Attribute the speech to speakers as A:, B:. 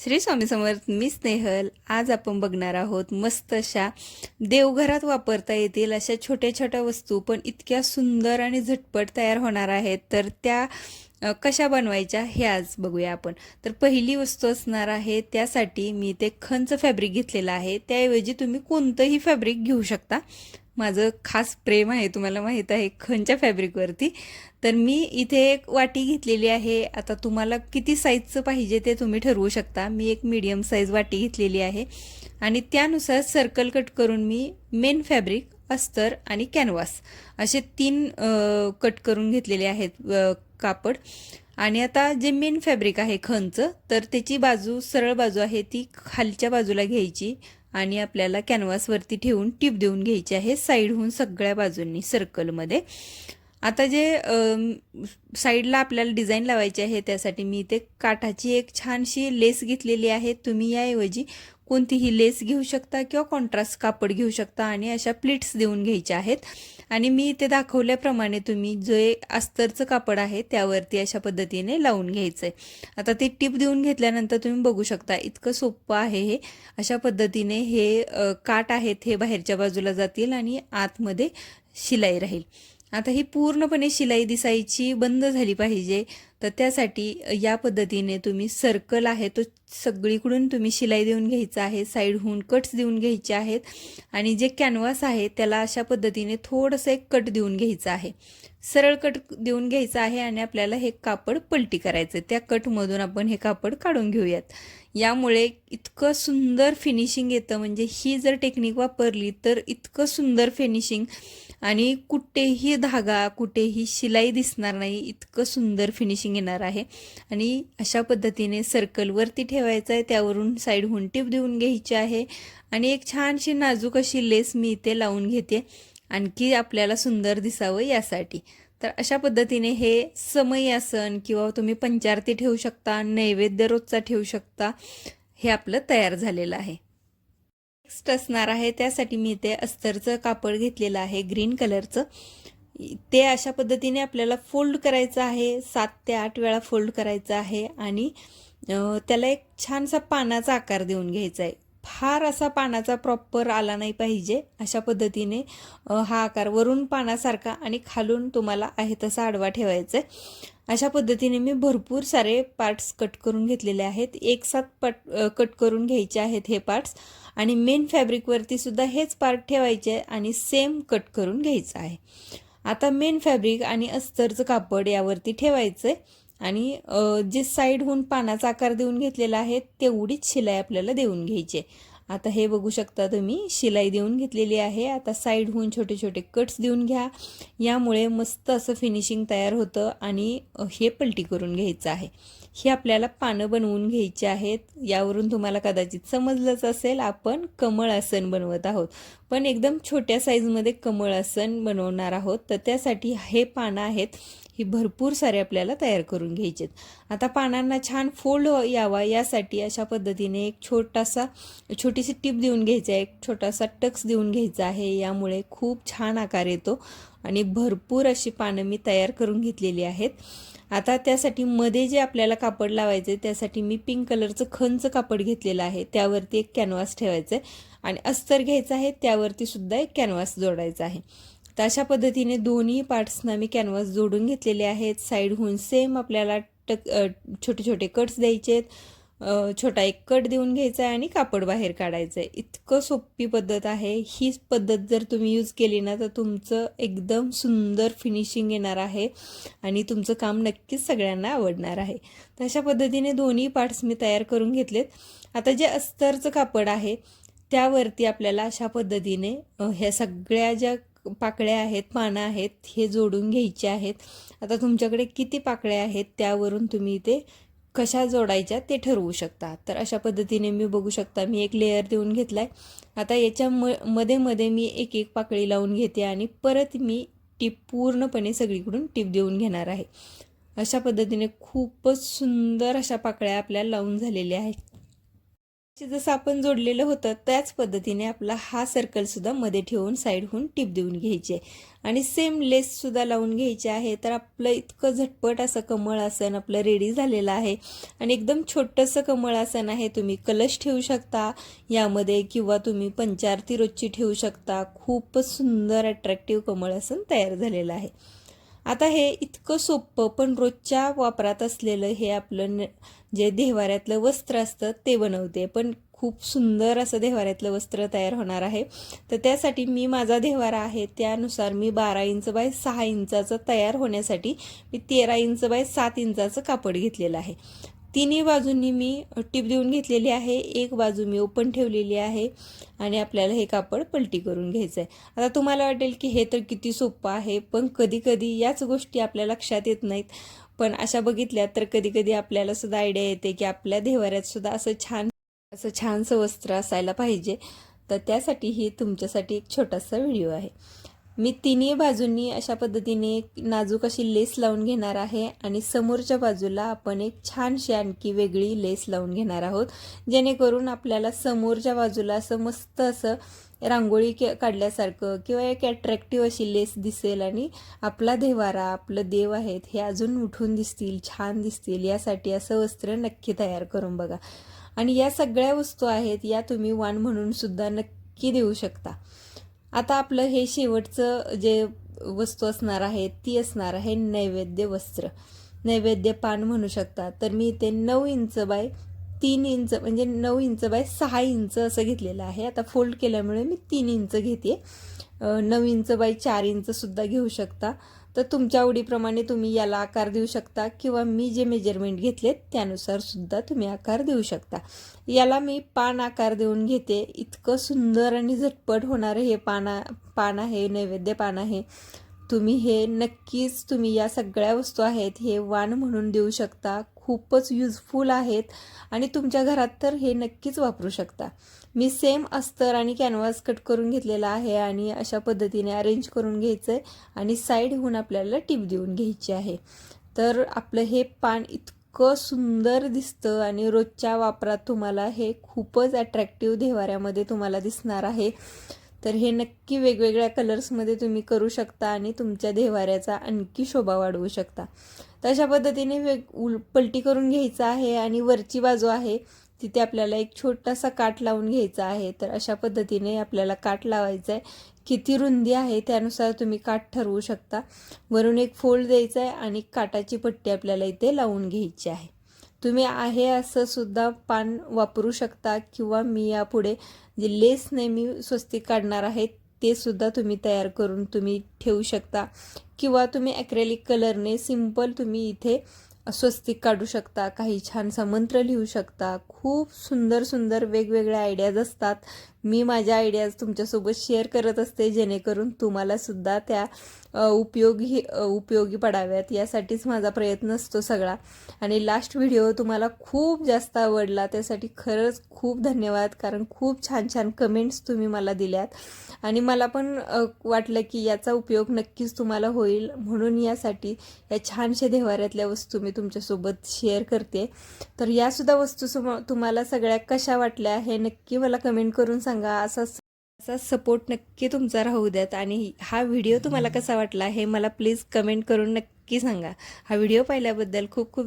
A: श्री स्वामी समर्थ मी स्नेहल. आज आपण बघणार आहोत मस्त अशा देवघरात वापरता येतील अशा छोट्या छोट्या वस्तू पण इतक्या सुंदर आणि झटपट तयार होणार आहेत. तर त्या कशा बनवायच्या हे आज बघूया आपण. तर पहिली वस्तू असणार आहे त्यासाठी मी ते खंच फॅब्रिक घेतलेलं आहे. त्याऐवजी तुम्ही कोणतंही फॅब्रिक घेऊ शकता. माझं खास प्रेम आहे तुम्हाला माहीत आहे खंच्या फॅब्रिकवरती. तर मी इथे एक वाटी घेतलेली आहे. आता तुम्हाला किती साईजचं पाहिजे ते तुम्ही ठरवू शकता. मी एक मीडियम साईज वाटी घेतलेली आहे. आणि त्यानुसार सर्कल कट करून मी मेन फॅब्रिक अस्तर आणि कॅनव्हास असे तीन कट करून घेतलेले आहेत कापड. आणि आता जे मेन फॅब्रिक आहे खणचं तर त्याची बाजू सरळ बाजू आहे ती खालच्या बाजूला घ्यायची. आणि आपल्याला कॅनव्हासवरती ठेवून टीप देऊन घ्यायची आहे. साईडहून सगळ्या बाजूंनी सर्कलमध्ये आता जे साईडला आपल्याला डिझाईन लावायची आहे त्यासाठी मी इथे काठाची एक छानशी लेस घेतलेली आहे. तुम्ही याऐवजी कोणतीही लेस घेऊ शकता किंवा कॉन्ट्रास्ट कापड घेऊ शकता आणि अशा प्लिट्स देऊन घ्यायच्या आहेत. आणि मी इथे दाखवल्याप्रमाणे तुम्ही जे अस्तरचं कापड आहे त्यावरती अशा पद्धतीने लावून घ्यायचं आहे आता ते टिप देऊन घेतल्यानंतर तुम्ही बघू शकता इतकं सोपं आहे हे. अशा पद्धतीने हे काट काठ आहेत हे बाहेरच्या बाजूला जातील आणि आतमध्ये शिलाई राहील. आता ही पूर्णपणे शिलाई दिसायची बंद झाली पाहिजे. तर त्यासाठी या पद्धतीने तुम्ही सर्कल आहे तो सगळीकडून तुम्ही शिलाई देऊन घ्यायचा आहे साईडहून कट्स देऊन घ्यायचे आहेत आणि जे कॅनव्हास आहे त्याला अशा पद्धतीने थोडंसं एक कट देऊन घ्यायचं आहे. सरळ कट देऊन घ्यायचं आहे आणि आपल्याला हे कापड पलटी करायचं त्या कटमधून आपण हे कापड काढून घेऊयात. यामुळे इतकं सुंदर फिनिशिंग येतं म्हणजे ही जर टेक्निक वापरली तर इतकं सुंदर फिनिशिंग आणि कुठेही धागा कुठेही शिलाई दिसणार नाही इतकं सुंदर फिनिशिंग येणार आहे. आणि अशा पद्धतीने सर्कलवरती ठेवायचं आहे. त्यावरून साईडहून टिप देऊन घ्यायची आहे. आणि एक छानशी नाजूक अशी लेस मी इथे लावून घेते. आणखी आपल्याला सुंदर दिसावं यासाठी. तर अशा पद्धतीने हे समई आसन किंवा तुम्ही पंचारती ठेवू शकता नैवेद्य रोजचा ठेवू शकता हे आपलं तयार झालेलं आहे. नेक्स्ट असणार आहे. त्यासाठी मी इथे अस्तरचं कापड घेतलेलं आहे ग्रीन कलरचं ते अशा पद्धतीने आपल्याला फोल्ड करायचं आहे. सात ते आठ वेळा फोल्ड करायचं आहे आणि त्याला एक छानसा पानाचा आकार देऊन घ्यायचा आहे. फार असा पानाचा प्रॉपर आला नाही पाहिजे अशा पद्धतीने हा आकार वरून पानासारखा आणि खालून तुम्हाला आहे तसा आडवा ठेवायचा आहे अशा पद्धतीने मी भरपूर सारे पार्ट्स कट करून घेतलेले आहेत. एक साथ पट कट करून घ्यायचे आहेत हे पार्ट्स आणि मेन फॅब्रिकवरती सुद्धा हेच पार्ट ठेवायचे आहे आणि सेम कट करून घ्यायचं आहे. आता मेन फॅब्रिक आणि अस्तरचं कापड यावरती ठेवायचं आहे आणि जे साईडहून पानाचा आकार देऊन घेतलेला आहे तेवढीच शिलाई आपल्याला देऊन घ्यायची आहे. आता हे बघू शकता तुम्ही शिलाई देऊन घेतलेली आहे. आता साईडहून छोटे छोटे कट्स देऊन घ्या. यामुळे मस्त असं फिनिशिंग तयार होतं आणि हे पलटी करून घ्यायचं आहे. ही आपल्याला पानं बनवून घ्यायची आहेत. यावरून तुम्हाला कदाचित समजलंच असेल आपण कमळ आसन बनवत आहोत. पण एकदम छोट्या साईजमध्ये कमळ आसन बनवणार आहोत. तर त्यासाठी हे पानं आहेत ही भरपूर सारे आपल्याला तयार करून घ्यायचे आहेत. आता पानांना छान फोल्ड यावा यासाठी अशा पद्धतीने एक छोटासा छोटीशी टीप देऊन घ्यायचा आहे. एक छोटासा टक्स देऊन घ्यायचा आहे. यामुळे खूप छान आकार येतो. आणि भरपूर अशी पानं मी तयार करून घेतलेली आहेत. आता त्यासाठी मध्ये जे आपल्याला कापड लावायचे त्यासाठी मी पिंक कलरचं खंच कापड घेतलेलं आहे. त्यावरती एक कॅनव्हास ठेवायचं आहे आणि अस्तर घ्यायचं आहे त्यावरती सुद्धा एक कॅनव्हास जोडायचा आहे. तर अशा पद्धतीने दोन्ही पार्ट्सना मी कॅनव्हास जोडून घेतलेले आहेत. साईडहून सेम आपल्याला टक छोटे छोटे कट्स द्यायचे आहेत छोटा एक कट देऊन घ्यायचा आहे आणि कापड बाहेर काढायचं आहे इतकं सोपी पद्धत आहे. ही पद्धत जर तुम्ही यूज केली ना तर तुमचं एकदम सुंदर फिनिशिंग येणार आहे आणि तुमचं काम नक्कीच सगळ्यांना आवडणार आहे. तर अशा पद्धतीने दोन्ही पार्ट्स मी तयार करून घेतलेत. आता जे अस्तरचं कापड आहे त्यावरती आपल्याला अशा पद्धतीने ह्या सगळ्या ज्या पाकळ्या आहेत पानं आहेत हे जोडून घ्यायचे आहेत. आता तुमच्याकडे किती पाकळ्या आहेत त्यावरून तुम्ही इथे कशा जोडायच्या ते ठरवू शकता. तर अशा पद्धतीने मी बघू शकता मी एक लेअर देऊन घेतला आहे आता याच्या म मध्ये मध्ये मी एक एक पाकळी लावून घेते आणि परत मी टीप पूर्णपणे सगळीकडून टीप देऊन घेणार आहे. अशा पद्धतीने खूपच सुंदर अशा पाकळ्या आपल्याला लावून झालेल्या आहेत. जसं आपण जोडलेलं होतं त्याच पद्धतीने आपला हा सर्कलसुद्धा मध्ये ठेवून साईडहून टिप देऊन घ्यायची. आहे आणि सेम लेससुद्धा लावून घ्यायची आहे. तर आपलं इतकं झटपट असं कमळ आसन आपलं रेडी झालेलं आहे. आणि एकदम छोटंसं कमळ आसन आहे. तुम्ही कलश ठेवू शकता यामध्ये किंवा तुम्ही पंचारती रोजची ठेवू शकता. खूपच सुंदर अट्रॅक्टिव्ह कमळ आसन तयार झालेलं आहे. आता हे इतकं सोपं पण रोजच्या वापरात असलेलं हे आपलं न जे देवाऱ्यातलं वस्त्र असतं ते बनवते. पण खूप सुंदर असं देवाऱ्यातलं वस्त्र तयार होणार आहे. तर त्यासाठी मी माझा देवारा आहे त्यानुसार मी बारा इंच बाय सहा इंचाचं तयार होण्यासाठी मी तेरा इंच बाय सात इंचाचं कापड घेतलेलं आहे. तिन्ही बाजूंनी मी टीप देऊन घेतलेली आहे. एक बाजू मी ओपन ठेवलेली आहे आणि आपल्याला हे कापड पलटी करून घ्यायचं आहे आता तुम्हाला वाटेल की हे तर किती सोपं आहे पण कधीकधी याच गोष्टी आपल्या लक्षात येत नाहीत. पण अशा बघितल्या तर कधीकधी आपल्याला सुद्धा आयडिया येते की आपल्या देवाऱ्यात सुद्धा असं छान असं छानसं वस्त्र असायला पाहिजे. तर त्यासाठी ही तुमच्यासाठी एक छोटासा व्हिडिओ आहे. मी तिन्ही बाजूंनी अशा पद्धतीने नाजूक अशी लेस लावून घेणार आहे आणि समोरच्या बाजूला आपण एक छानशी आणखी वेगळी लेस लावून घेणार आहोत जेणेकरून आपल्याला समोरच्या बाजूला असं मस्त असं रांगोळी काढल्यासारखं किंवा एक अट्रॅक्टिव्ह अशी लेस दिसेल आणि आपला देवारा आपलं देव आहेत हे अजून उठून दिसतील छान दिसतील यासाठी असं वस्त्र नक्की तयार करून बघा. आणि या सगळ्या वस्तू आहेत या तुम्ही वाण म्हणून सुद्धा नक्की देऊ शकता. आता आपलं हे शेवटचं जे वस्तू असणार आहे ती असणार आहे नैवेद्य वस्त्र. नैवेद्य पान म्हणू शकता. तर मी इथे नऊ इंच बाय तीन इंच म्हणजे नऊ इंच बाय सहा इंच असं घेतलेलं आहे. आता फोल्ड केल्यामुळे मी तीन इंच घेते. नऊ इंच बाय चार इंचसुद्धा घेऊ शकता. तर तुमच्या आवडीप्रमाणे तुम्ही याला आकार देऊ शकता किंवा मी जे मेजरमेंट घेतले त्यानुसार सुद्धा तुम्ही आकार देऊ शकता. याला मी पान आकार देऊन घेते. इतकं सुंदर आणि झटपट होणारं हे पाना पान आहे नैवेद्य पान आहे. तुम्ही हे नक्कीच तुम्ही या सगळ्या वस्तू आहेत हे वाण म्हणून देऊ शकता. खूपच युजफुल आहेत आणि तुमच्या घरात तर हे नक्कीच वापरू शकता. मी सेम अस्तर आणि कॅनव्हास कट करून घेतलेला आहे आणि अशा पद्धतीने अरेंज करून घ्यायचं आहे आणि साईडहून आपल्याला टिप देऊन घ्यायची आहे. तर आपलं हे पान इतकं सुंदर दिसतं आणि रोजच्या वापरात तुम्हाला हे खूपच अट्रॅक्टिव्ह देवाऱ्यामध्ये तुम्हाला दिसणार आहे. तर हे नक्की वेगवेगळ्या कलर्समध्ये तुम्ही करू शकता आणि तुमच्या देवाऱ्याचा आणखी शोभा वाढवू शकता. तशा पद्धतीने वेग उल पलटी करून घ्यायचं आहे आणि वरची बाजू आहे तिथे आपल्याला एक छोटासा काठ लावून घ्यायचा आहे. तर अशा पद्धतीने आपल्याला काठ लावायचा आहे. किती रुंदी आहे त्यानुसार तुम्ही काठ ठरवू शकता. वरून एक फोल्ड द्यायचा आहे आणि काटाची पट्टी आपल्याला इथे लावून घ्यायची आहे. तुम्ही आहे असं सुद्धा पान वापरू शकता किंवा मी यापुढे जे लेस नेहमी स्वस्ती काढणार आहे ते सुद्धा तुम्ही तयार करून तुम्ही ठेवू शकता. किंवा तुम्ही ॲक्रेलिक कलरने सिंपल तुम्ही इथे स्वस्तिक काढू शकता. काही छानसा मंत्र लिहू शकता. खूप सुंदर सुंदर वेगवेगळ्या आयडियाज असतात. मी माझ्या आयडियाज तुमच्यासोबत शेअर करत असते. जेणेकरून तुम्हाला सुद्धा त्या उपयोगी उपयोगी पडाव्यात यासाठीच माझा प्रयत्न असतो सगळा. आणि लास्ट व्हिडिओ तुम्हाला खूप जास्त आवडला त्यासाठी खरंच खूप धन्यवाद कारण खूप छान छान कमेंट्स तुम्ही मला दिल्यात. आणि मला पण वाटलं की याचा उपयोग नक्कीच तुम्हाला होईल म्हणून यासाठी या छानशा देवाऱ्यातल्या वस्तू मी तुमच्यासोबत शेअर करते. तर यासुद्धा वस्तू तुम्हाला सगळ्या कशा वाटल्या हे नक्की मला कमेंट करून सांगा. असं असा सपोर्ट नक्की तुमचा राहू द्यात आणि हा व्हिडिओ तुम्हाला कसा वाटला हे मला प्लीज कमेंट करून नक्की सांगा. हा व्हिडिओ पाहिल्याबद्दल खूप खूप